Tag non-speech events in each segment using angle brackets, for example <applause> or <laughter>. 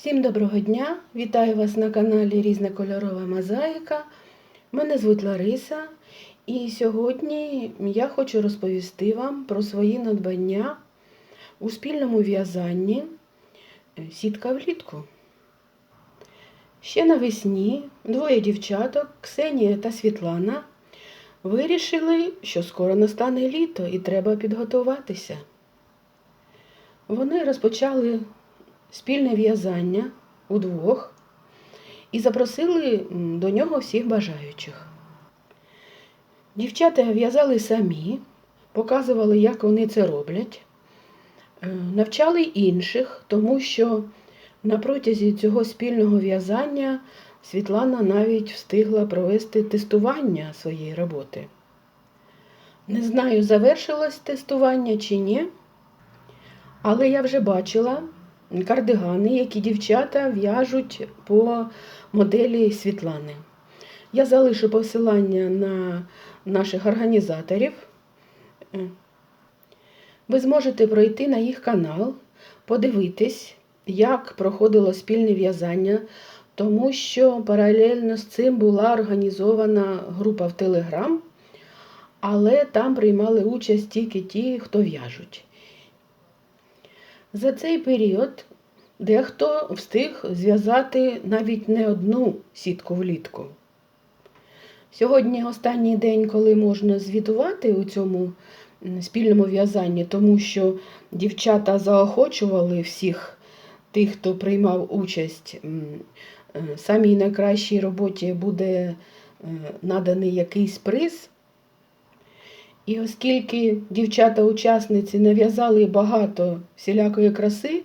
Всім доброго дня! Вітаю вас на каналі Різнокольорова Мозаїка. Мене звуть Лариса, і сьогодні я хочу розповісти вам про свої надбання у спільному в'язанні е, сітка влітку. Ще навесні двоє дівчаток, Ксенія та Світлана, вирішили, що скоро настане літо і треба підготуватися. Вони розпочали спільне в'язання удвох і запросили до нього всіх бажаючих. Дівчата в'язали самі, показували, як вони це роблять, Е, навчали інших, тому що на протязі цього спільного в'язання Світлана навіть встигла провести тестування своєї роботи. Не знаю, завершилось тестування чи ні, але я вже бачила кардигани, які дівчата в'яжуть по моделі Світлани. Я залишу посилання на наших організаторів. Ви зможете пройти на їх канал, подивитись, як проходило спільне в'язання, тому що паралельно з цим була організована група в Телеграм, але там приймали участь тільки ті, хто в'яжуть. За цей період дехто встиг зв'язати навіть не одну сітку влітку. Сьогодні останній день, коли можна звітувати у цьому спільному в'язанні, тому що дівчата заохочували всіх тих, хто приймав участь. е, Самій найкращій роботі буде е, наданий якийсь приз. І оскільки дівчата-учасниці нав'язали багато всілякої краси,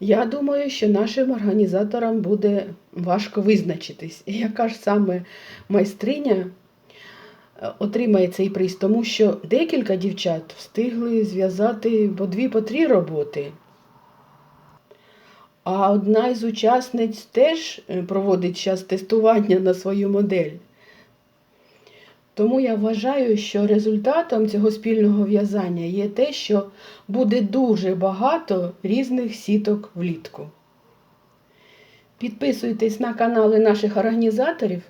я думаю, що нашим організаторам буде важко визначитись, яка ж саме майстриня е, отримає цей приз, тому що декілька дівчат встигли зв'язати по дві по три роботи. А одна із учасниць теж е, проводить зараз тестування на свою модель. Тому я вважаю, що результатом цього спільного в'язання є те, що буде дуже багато різних сіток влітку. Підписуйтесь на канали наших організаторів,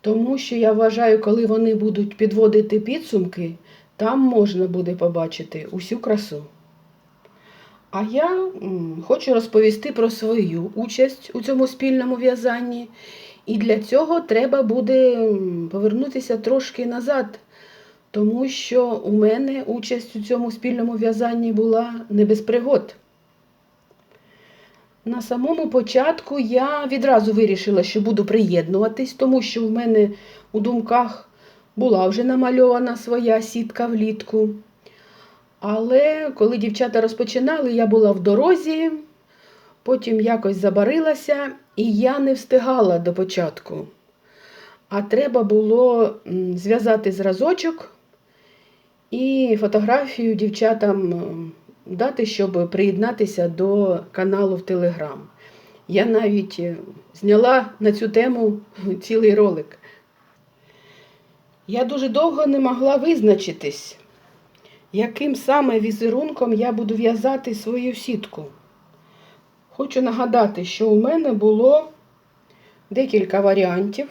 тому що я вважаю, коли вони будуть підводити підсумки, там можна буде побачити усю красу. А я хочу розповісти про свою участь у цьому спільному в'язанні. І для цього треба буде повернутися трошки назад, тому що у мене участь у цьому спільному в'язанні була не без пригод. На самому початку я відразу вирішила, що буду приєднуватись, тому що в мене у думках була вже намальована своя сітка влітку. Але коли дівчата розпочинали, я була в дорозі, потім якось забарилася, і я не встигала до початку. А треба було зв'язати зразочок і фотографію дівчатам дати, щоб приєднатися до каналу в Телеграм. Я навіть е, зняла на цю тему <laughs> цілий ролик. Я дуже довго не могла визначитись, яким саме візерунком я буду в'язати свою сітку. Хочу нагадати, що у мене було декілька варіантів.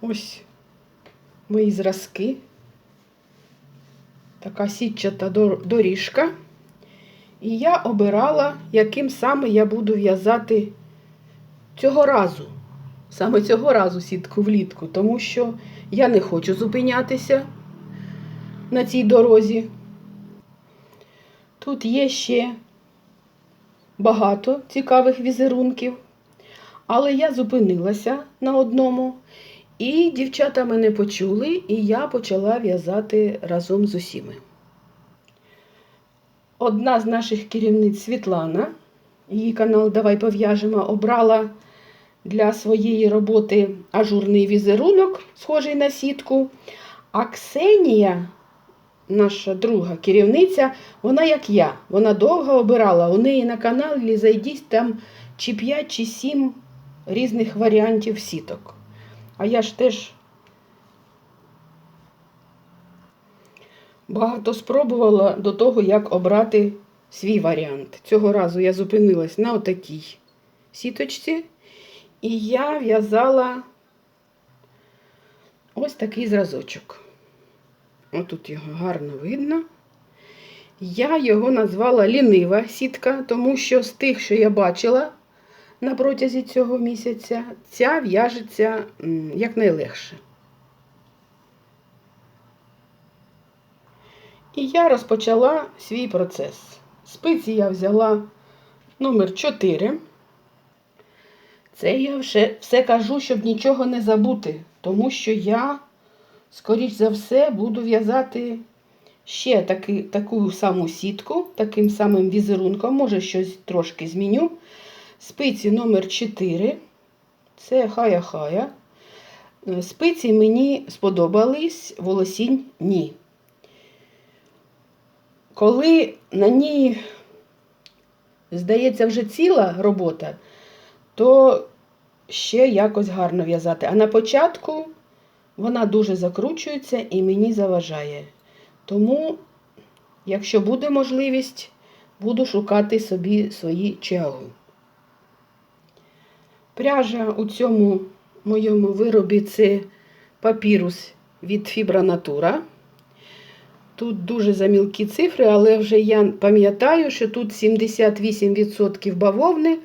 Ось мої зразки. Така сітчата доріжка. І я обирала, яким саме я буду в'язати цього разу. Саме цього разу сітку влітку, тому що я не хочу зупинятися на цій дорозі. Тут є ще багато цікавих візерунків, але я зупинилася на одному, і дівчата мене почули, і я почала в'язати разом з усіми. Одна з наших керівниць Світлана, її канал Давай пов'яжемо, обрала для своєї роботи ажурний візерунок, схожий на сітку. А Ксенія наша друга керівниця, вона як я. Вона довго обирала. У неї на каналі зайдіть там чи 5, чи 7 різних варіантів сіток. А я ж теж багато спробувала до того, як обрати свій варіант. Цього разу я зупинилась на отакій сіточці, і я в'язала ось такий зразочок. Отут його гарно видно. Я його назвала лінива сітка, тому що з тих, що я бачила на протязі цього місяця, ця в'яжеться якнайлегше. І я розпочала свій процес. Спиці я взяла номер 4. Це я вже все кажу, щоб нічого не забути, тому що я, скоріш за все, буду в'язати ще таки, таку саму сітку, таким самим візерунком, може щось трошки зміню. Спиці номер 4. Це хая-хая. Спиці мені сподобались, волосінь ні. Коли на ній, здається, вже ціла робота, то ще якось гарно в'язати. А на початку вона дуже закручується і мені заважає. Тому, якщо буде можливість, буду шукати собі свої чагу. Пряжа у цьому моєму виробі це папірус від Fibra Natura. Тут дуже замілкі цифри, але вже я пам'ятаю, що тут 78% бавовни,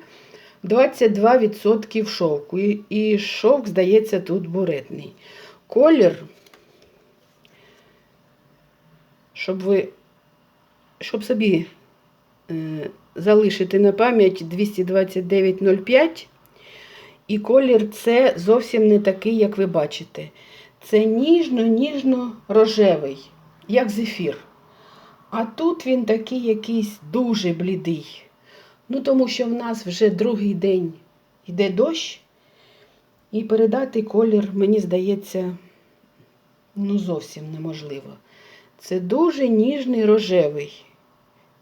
22% шовку. І шовк, здається, тут буретний. Колір, щоб ви, щоб собі е, залишити на пам'ять 229,05. І колір це зовсім не такий, як ви бачите. Це ніжно-ніжно-рожевий, як зефір. А тут він такий якийсь дуже блідий. Ну, тому що в нас вже другий день йде дощ, і передати колір, мені здається, ну, зовсім неможливо. Це дуже ніжний рожевий.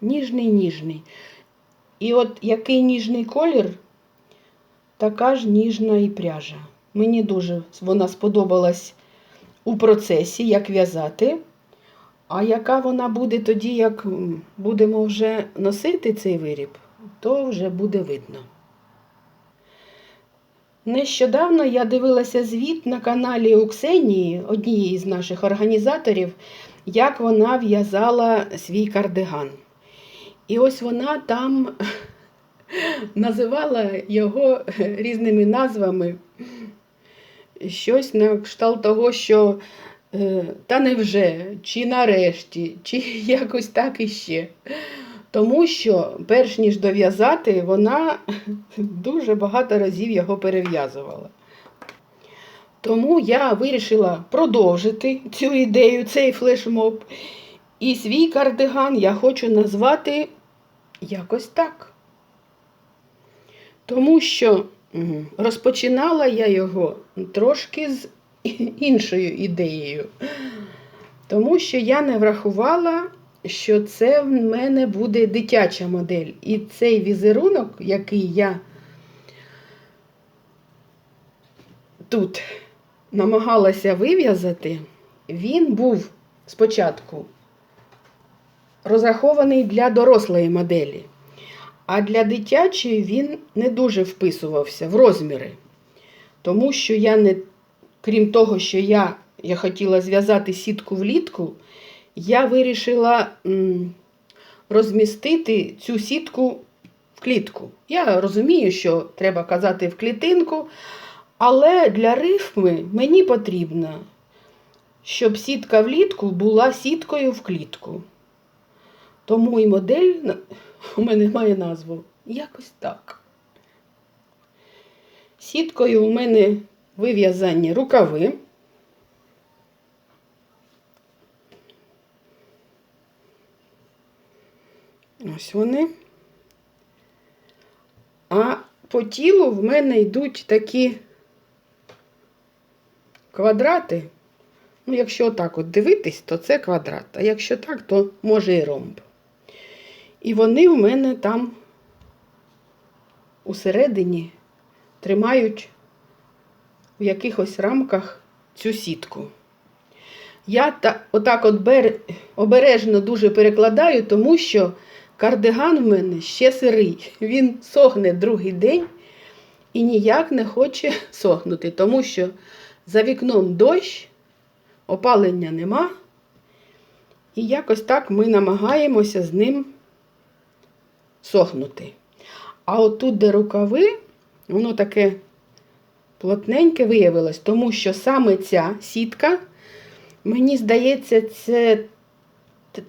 Ніжний ніжний. І от який ніжний колір, така ж ніжна і пряжа. Мені дуже вона сподобалась у процесі, як в'язати. А яка вона буде тоді, як будемо вже носити цей виріб, то вже буде видно. Нещодавно я дивилася звіт на каналі у Ксенії, однієї з наших організаторів, як вона в'язала свій кардиган. І ось вона там <laughs> називала його різними назвами. Щось на кшталт того, що е, та невже, чи нарешті, чи <laughs> якось так іще. Тому що, перш ніж дов'язати, вона <laughs> дуже багато разів його перев'язувала. Тому я вирішила продовжити цю ідею, цей флешмоб. І свій кардиган я хочу назвати якось так. Тому що розпочинала я його трошки з іншою ідеєю. Тому що я не врахувала, що це в мене буде дитяча модель. І цей візерунок, який я тут намагалася вив'язати, він був спочатку розрахований для дорослої моделі. А для дитячої він не дуже вписувався в розміри. Тому що я не, крім того, що я, я хотіла зв'язати сітку влітку, я вирішила розмістити цю сітку в клітку. Я розумію, що треба казати в клітинку, але для рифми мені потрібно, щоб сітка влітку була сіткою в клітку. Тому і модель у мене має назву якось так. Сіткою у мене вив'язані рукави. Ось вони. А по тілу в мене йдуть такі квадрати. Ну, якщо отак от дивитись, то це квадрат. А якщо так, то може і ромб. І вони в мене там усередині тримають в якихось рамках цю сітку. Я та, отак от бер, обережно дуже перекладаю, тому що кардиган в мене ще сирий. Він сохне другий день і ніяк не хоче сохнути, тому що за вікном дощ, опалення нема. І якось так ми намагаємося з ним сохнути. А отут, де рукави, воно таке плотненьке виявилось, тому що саме ця сітка, мені здається, це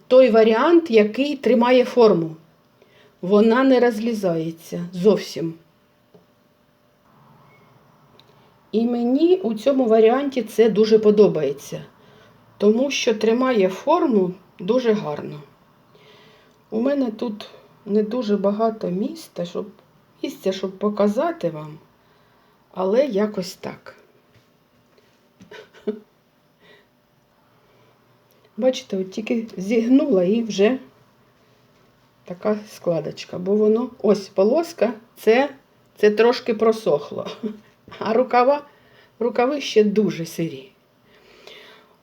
той варіант, який тримає форму. Вона не розлізається зовсім. І мені у цьому варіанті це дуже подобається, тому що тримає форму дуже гарно. У мене тут не дуже багато місця, щоб, місця, щоб показати вам, але якось так. Бачите, от тільки зігнула і вже така складочка, бо воно ось полоска, це, це трошки просохло. <laughs> А рукава, рукави ще дуже сирі.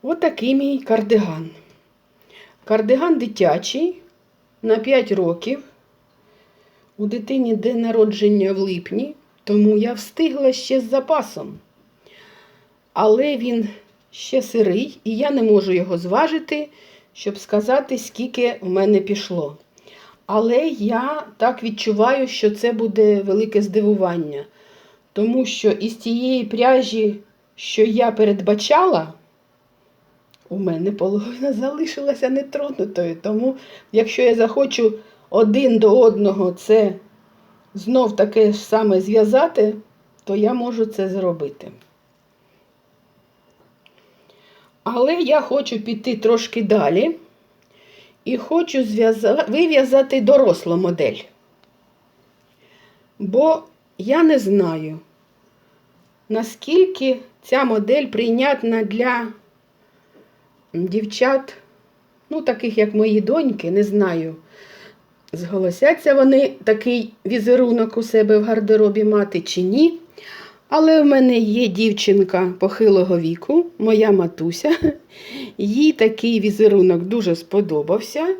Отакий мій кардиган. Кардиган дитячий на 5 років. У дитині день народження в липні, тому я встигла ще з запасом. Але він ще сирий, і я не можу його зважити, щоб сказати, скільки в мене пішло. Але я так відчуваю, що це буде велике здивування. Тому що із тієї пряжі, що я передбачала, у мене половина залишилася нетронутою. Тому, якщо я захочу один до одного це знов таке ж саме зв'язати, то я можу це зробити. Але я хочу піти трошки далі і хочу вив'язати дорослу модель. Бо я не знаю, наскільки ця модель прийнятна для дівчат, ну, таких як мої доньки, не знаю. Зголосяться вони такий візерунок у себе в гардеробі мати чи ні. Але в мене є дівчинка похилого віку, моя матуся. Їй такий візерунок дуже сподобався.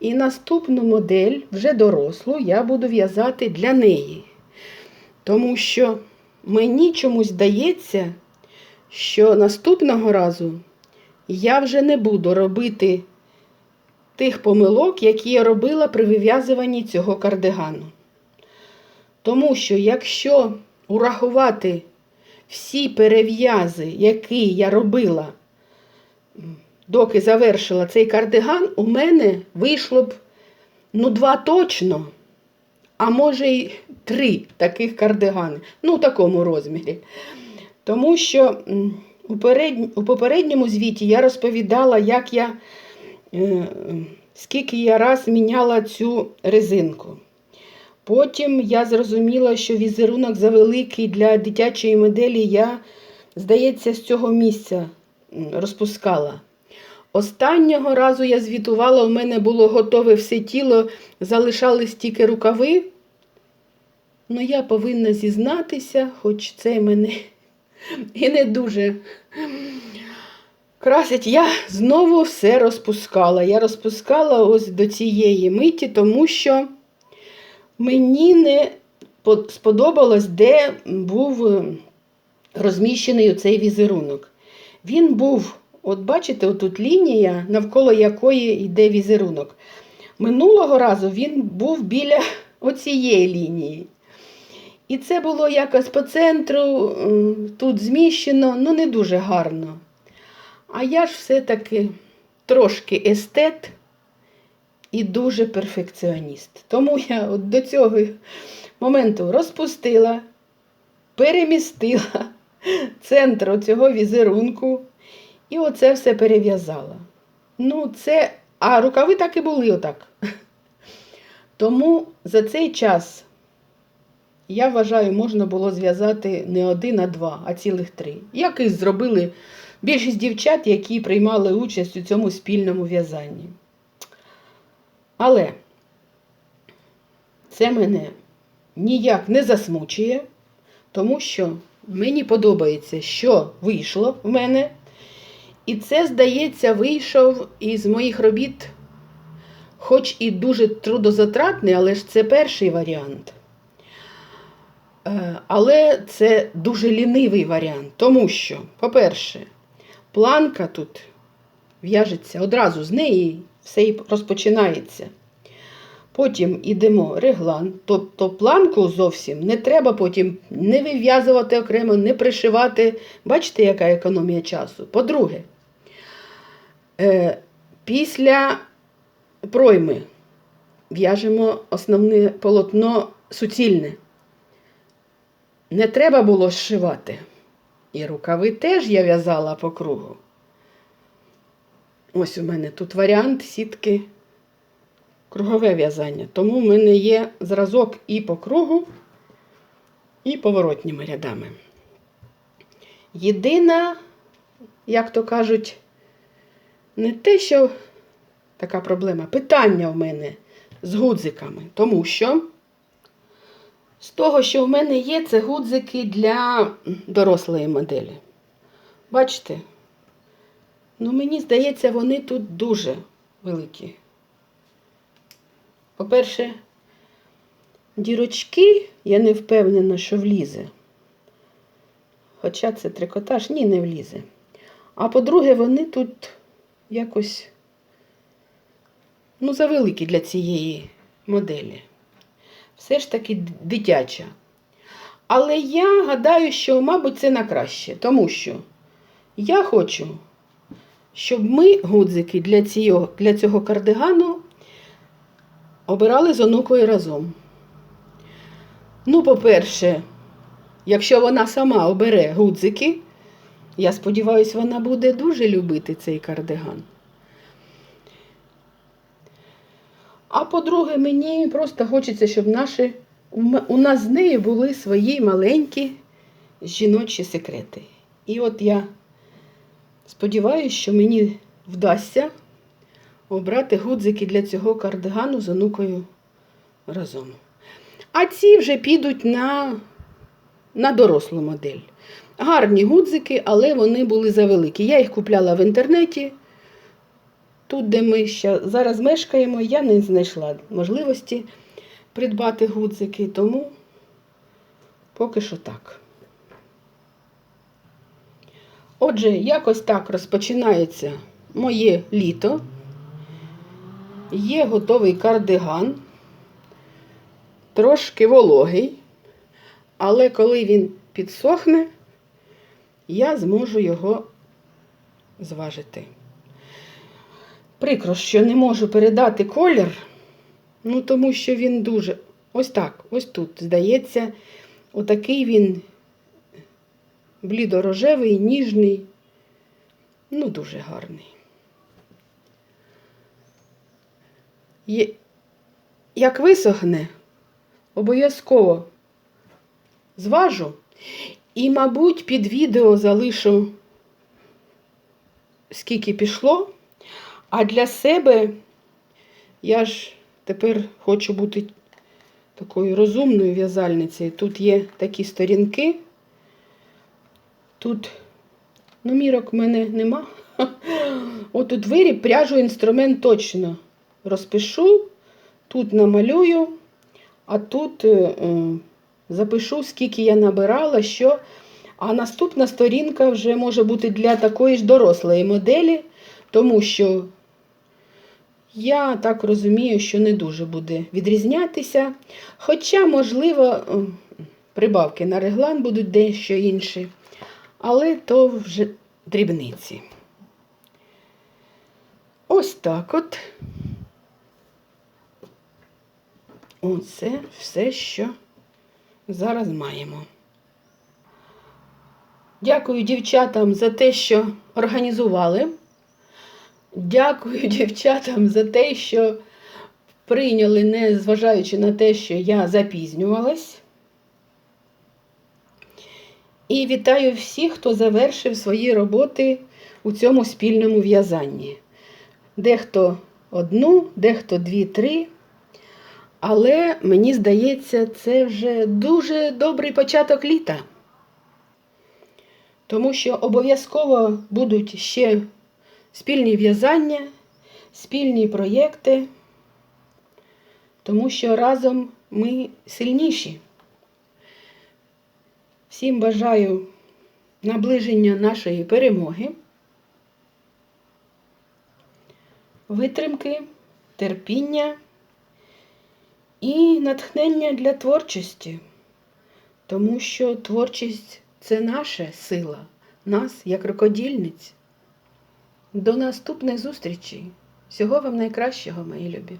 І наступну модель, вже дорослу, я буду в'язати для неї. Тому що мені чомусь здається, що наступного разу я вже не буду робити тих помилок, які я робила при вив'язуванні цього кардигану. Тому що якщо урахувати всі перев'язи, які я робила, доки завершила цей кардиган, у мене вийшло б ну, два точно, а може й три таких кардигани. Ну, в такому розмірі. Тому що у, перед... у попередньому звіті я розповідала, як я, е, скільки я раз міняла цю резинку. Потім я зрозуміла, що візерунок завеликий для дитячої моделі я, здається, з цього місця розпускала. Останнього разу я звітувала, у мене було готове все тіло, залишались тільки рукави. Ну, я повинна зізнатися, хоч це мене і не дуже красить. Я знову все розпускала. Я розпускала ось до цієї миті, тому що мені не сподобалось, де був е, розміщений цей візерунок. Він був, от бачите, отут лінія, навколо якої йде візерунок. Минулого разу він був біля <laughs> оцієї лінії. І це було якось по центру, тут зміщено, ну не дуже гарно. А я ж все-таки трошки естет і дуже перфекціоніст. Тому я от до цього моменту розпустила, перемістила центр цього візерунку і оце все перев'язала. Ну, це, а рукави так і були отак. Тому за цей час, я вважаю, можна було зв'язати не один, а два, а цілих три. Як і зробили більшість дівчат, які приймали участь у цьому спільному в'язанні. Але це мене ніяк не засмучує, тому що мені подобається, що вийшло в мене. І це, здається, вийшов із моїх робіт хоч і дуже трудозатратний, але ж це перший варіант. Е, Але це дуже лінивий варіант, тому що, по-перше, планка тут в'яжеться одразу з неї, все і розпочинається. Потім йдемо реглан, тобто планку зовсім не треба потім не вив'язувати окремо, не пришивати. Бачите, яка економія часу? По-друге, е, після пройми в'яжемо основне полотно суцільне. Не треба було зшивати. І рукави теж я в'язала по кругу. Ось у мене тут варіант сітки кругове в'язання. Тому в мене є зразок і по кругу, і поворотніми рядами. Єдина, як то кажуть, не те, що така проблема, питання в мене з гудзиками, тому що з того, що в мене є, це гудзики для дорослої моделі. Бачите? Ну, мені здається, вони тут дуже великі. По-перше, дірочки, я не впевнена, що влізе. Хоча це трикотаж, ні, не влізе. А по-друге, вони тут якось ну, завеликі для цієї моделі. Все ж таки дитяча. Але я гадаю, що, мабуть, це на краще, тому що я хочу, щоб ми гудзики для цього, для цього кардигану обирали з онукою разом. Ну, по-перше, якщо вона сама обере гудзики, я сподіваюся, вона буде дуже любити цей кардиган. А по-друге, мені просто хочеться, щоб наші, у нас з нею були свої маленькі жіночі секрети. І от я сподіваюся, що мені вдасться обрати гудзики для цього кардигану з онукою разом. А ці вже підуть на, на дорослу модель. Гарні гудзики, але вони були завеликі. Я їх купляла в інтернеті. Тут, де ми ще зараз мешкаємо, я не знайшла можливості придбати гудзики, тому поки що так. Отже, якось так розпочинається моє літо. Є готовий кардиган, трошки вологий, але коли він підсохне, я зможу його зважити. Прикро, що не можу передати колір, ну тому що він дуже ось так, ось тут, здається, отакий він блідорожевий, ніжний, ну, дуже гарний. Є... Як висохне, обов'язково зважу і, мабуть, під відео залишу, скільки пішло. А для себе я ж тепер хочу бути такою розумною в'язальницею. Тут є такі сторінки. Тут, ну, мірок в мене нема. Отут виріб, пряжу інструмент точно розпишу, тут намалюю, а тут е, е, запишу, скільки я набирала, що. А наступна сторінка вже може бути для такої ж дорослої моделі, тому що я так розумію, що не дуже буде відрізнятися. Хоча, можливо, е, прибавки на реглан будуть дещо інші, але то вже дрібниці. Ось так от. Оце все, що зараз маємо. Дякую дівчатам за те, що організували. Дякую дівчатам за те, що прийняли, не зважаючи на те, що я запізнювалась. І вітаю всіх, хто завершив свої роботи у цьому спільному в'язанні. Дехто одну, дехто дві-три. Але мені здається, це вже дуже добрий початок літа. Тому що обов'язково будуть ще спільні в'язання, спільні проєкти. тому що разом ми сильніші. Всім бажаю наближення нашої перемоги, витримки, терпіння і натхнення для творчості, тому що творчість це наша сила, нас як рукодільниць. До наступних зустрічей. Всього вам найкращого, мої любі!